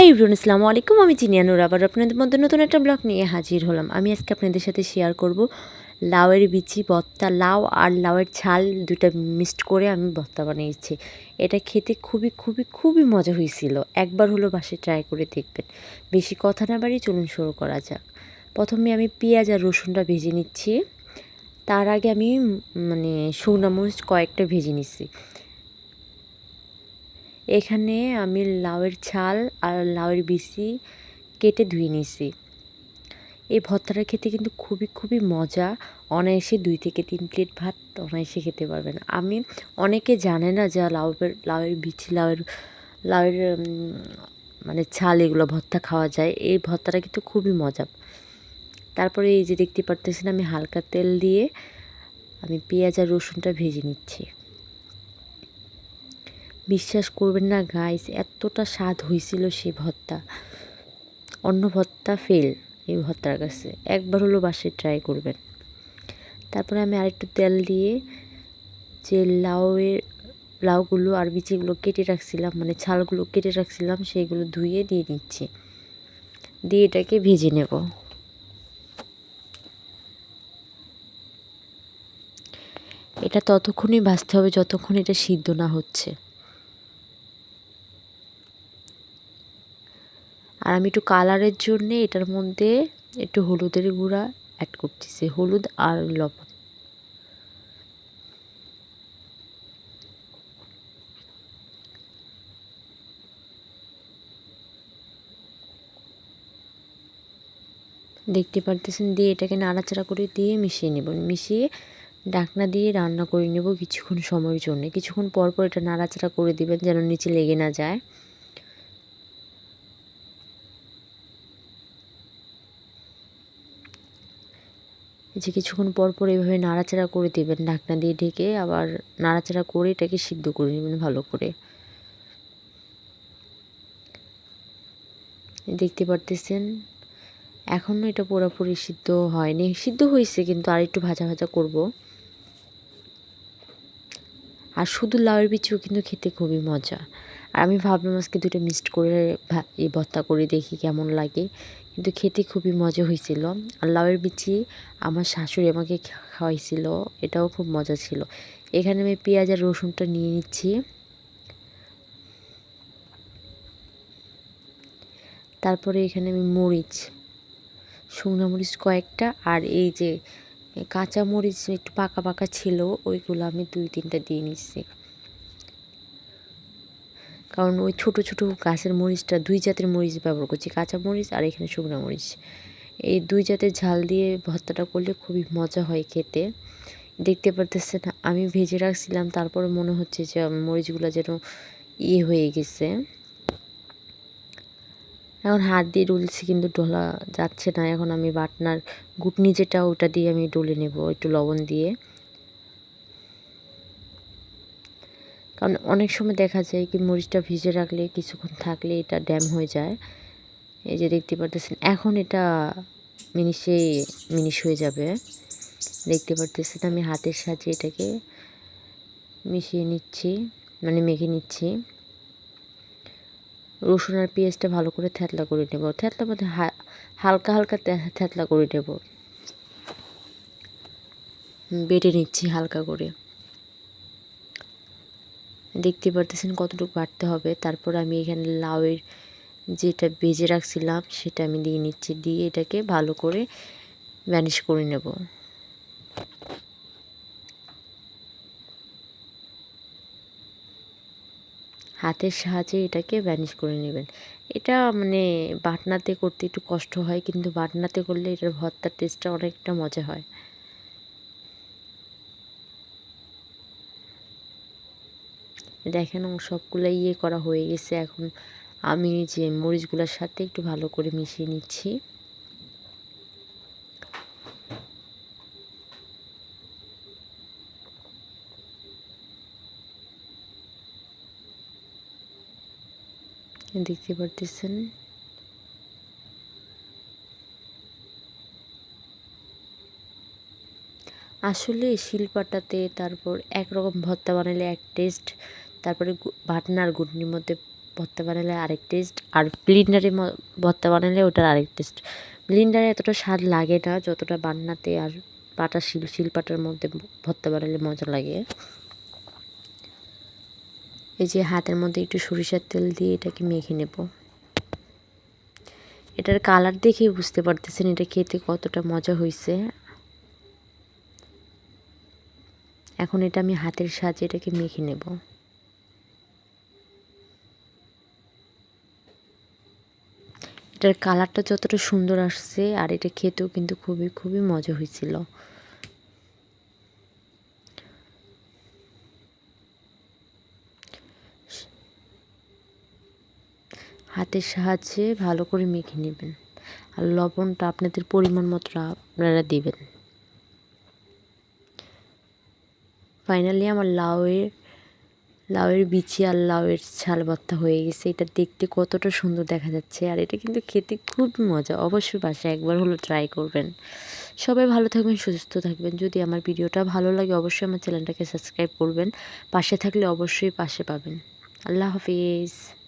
High ইব্রুন ইসলাম আলাইকুম। আমি চিনিয়ানুর আবার আপনাদের মধ্যে নতুন একটা ব্লগ নিয়ে হাজির হলাম। আমি আজকে আপনাদের সাথে শেয়ার করব লাউয়ের বিচি বত্তা লাউ আর লাউয়ের ছাল দুটো মিক্সড করে আমি ভর্তা বানিয়েছি। এটা খেতে খুবই খুবই খুবই মজা হয়েছিল। একবার হলো বাসে ট্রাই করে দেখবেন। বেশি কথা না বাড়ি চলুন শুরু করা যাক। প্রথমে আমি পেঁয়াজ আর রসুনটা ভেজে নিচ্ছি। তার আগে আমি মানে শুকনো মরিচ কয়েকটা ভেজে নিচ্ছি। এখানে আমি লাউয়ের ছাল আর লাউয়ের বিচি কেটে ধুয়ে নিয়েছি। এই ভর্তাটা খেতে কিন্তু খুবই খুবই মজা। অনায়াসে দুই থেকে তিন প্লেট ভাত অনায়াসে খেতে পারবেন। আমি, অনেকে জানে না যে লাউয়ের লাউয়ের বিচি, লাউয়ের লাউয়ের মানে ছাল এগুলো ভর্তা খাওয়া যায়। এই ভর্তাটা কিন্তু খুবই মজা। তারপরে এই যে দেখতে পারতেছেন আমি হালকা তেল দিয়ে আমি পেঁয়াজ আর রসুনটা ভেজে নিচ্ছি। বিশ্বাস করবেন না গাইস এতটা স্বাদ হয়েছিল সেই ভর্তা। অন্য ভর্তা ফেল এই ভর্তার কাছে। একবার হলো বাসায় ট্রাই করবেন। তারপরে আমি আরেকটু তেল দিয়ে যে লাউয়ের, লাউগুলো আর বিচিগুলো কেটে রাখছিলাম মানে ছালগুলো কেটে রাখছিলাম, সেইগুলো ধুয়ে দিয়ে নিচ্ছি দিয়ে এটাকে ভেজে নেব। এটা ততক্ষণই ভাজতে হবে, যতক্ষণ এটা সিদ্ধ না হচ্ছে। আর আমি একটু কালারের জন্যে এটার মধ্যে একটু হলুদের গুঁড়া অ্যাড করতেছি, হলুদ আর লবণ। দেখতে পারতেছেন দিয়ে এটাকে নাড়াচাড়া করে দিয়ে মিশিয়ে নেব। মিশিয়ে ডাকনা দিয়ে রান্না করে নেব কিছুক্ষণ সময়ের জন্য। কিছুক্ষণ পর পর এটা নাড়াচাড়া করে দিবেন যেন নিচে লেগে না যায়। যে কিছুক্ষণ পর পর এভাবে নাড়াচাড়া করে দেবেন, ঢাকনা দিয়ে ঢেকে আবার নাড়াচাড়া করে এটাকে সিদ্ধ করে নেবেন ভালো করে। দেখতে পারতেছেন? এখনও এটা পুরোপুরি সিদ্ধ হয়নি। সিদ্ধ হয়েছে কিন্তু আর একটু ভাজা ভাজা করব। আর শুধু লাউয়ের বিচিও কিন্তু খেতে খুবই মজা। আর আমি ভাবলাম আজকে দুটো মিক্সড করে এই ভর্তা করে দেখি কেমন লাগে। কিন্তু খেতে খুবই মজা হয়েছিল। আর লাউয়ের বিচি আমার শাশুড়ি আমাকে খাওয়াইছিল, এটাও খুব মজা ছিল। এখানে আমি পেঁয়াজ আর রসুনটা নিয়ে নিচ্ছি। তারপরে এখানে আমি মরিচ, শুকনো মরিচ কয়েকটা আর এই যে কাঁচা মরিচ একটু পাকা পাকা ছিল, ওইগুলো আমি দুই তিনটা দিয়ে নিচ্ছি। কারণ ওই ছোট ছোট গাছের মরিচটা দুই জাতের মরিচ ব্যবহার করছি, কাঁচা মরিচ আর এখানে শুকনো মরিচ। এই দুই জাতের ঝাল দিয়ে ভর্তাটা করলে খুবই মজা হয় খেতে। দেখতে পারতেছেন, আমি ভেজে রাখছিলাম, তারপরে মনে হচ্ছে যে মরিচগুলো যেন ইয়ে হয়ে গেছে। এখন হাত দিয়ে ডুলছি, কিন্তু ডোলা যাচ্ছে না। এখন আমি বাটনার গুটনি যেটা, ওটা দিয়ে আমি ডলে নেব, একটু লবণ দিয়ে। কারণ অনেক সময় দেখা যায় কি মরিচটা ভিজে রাখলে কিছুক্ষণ থাকলে এটা ড্যাম হয়ে যায়। এই যে দেখতে পারতেছেন, এখন এটা মিনিশে মিনিশ হয়ে যাবে। দেখতে পারতেছেন আমি হাতের সাহায্যে এটাকে মিশিয়ে নিচ্ছি মানে মেখে নিচ্ছি। রসুন আর পেঁয়াজটা ভালো করে থ্যাতলা করে নেব। থ্যাতলা মধ্যে হালকা হালকা থ্যাতলা করে নেব। বেটে নিচ্ছি হালকা করে। দেখতে পারতেছেন কতটুকু বাড়তে হবে। তারপর আমি এখানে লাউয়ের যেটা বেজে রাখছিলাম, সেটা আমি দিয়ে নিচ্ছি। দিয়ে এটাকে ভালো করে ম্যানেজ করে নেব। হাতের সাহায্যে এটাকে ব্যানিশ করে নেবেন। এটা মানে বাটনাতে করতে একটু কষ্ট হয়, কিন্তু বাটনাতে করলে এটার ভর্তার টেস্টটা অনেকটা মজা হয়। দেখেন সবগুলো ইয়ে করা হয়ে গেছে। এখন আমি যে মরিচগুলোর সাথে একটু ভালো করে মিশিয়ে নিচ্ছি। দেখতে পারতেছেন? আসলে শিলপাটাতে তারপর একরকম ভর্তা বানালে এক টেস্ট তারপরে বাটনার গুটনির মধ্যে ভর্তা বানালে আরেক টেস্ট আর ব্লিন্ডারে ভর্তা বানালে ওটার আরেক টেস্ট ব্লিন্ডারে এতটা স্বাদ লাগে না, যতটা বান্নাতে আর পাটা শিল, শিলপাটার মধ্যে ভর্তা বানালে মজা লাগে। এই যে হাতের মধ্যে একটু সরিষার তেল দিয়ে এটাকে মেখে নেব। এটার কালার দেখেই বুঝতে পারতেছেন এটা খেতে কতটা মজা হয়েছে এখন এটা আমি হাতের সাহায্যে এটাকে মেখে নেব। এটার কালারটা যতটা সুন্দর আসছে আর এটা খেতেও কিন্তু খুবই খুবই মজা হয়েছিল। হাতের সাহায্যে ভালো করে মেখে নেবেন। আর লবণটা আপনাদের পরিমাণ মতো আপনারা দিবেন। ফাইনালি আমার লাউয়ের লাউয়ের বিচি আর লাউয়ের ছাল ভর্তা হয়ে গেছে। এটা দেখতে কতটা সুন্দর দেখা যাচ্ছে। আর এটা কিন্তু খেতে খুব মজা। অবশ্যই বাসায় একবার হলো ট্রাই করবেন। সবাই ভালো থাকবেন, সুস্থ থাকবেন। যদি আমার ভিডিওটা ভালো লাগে, অবশ্যই আমার চ্যানেলটাকে সাবস্ক্রাইব করবেন। পাশে থাকলে অবশ্যই পাশে পাবেন। আল্লাহ হাফিজ।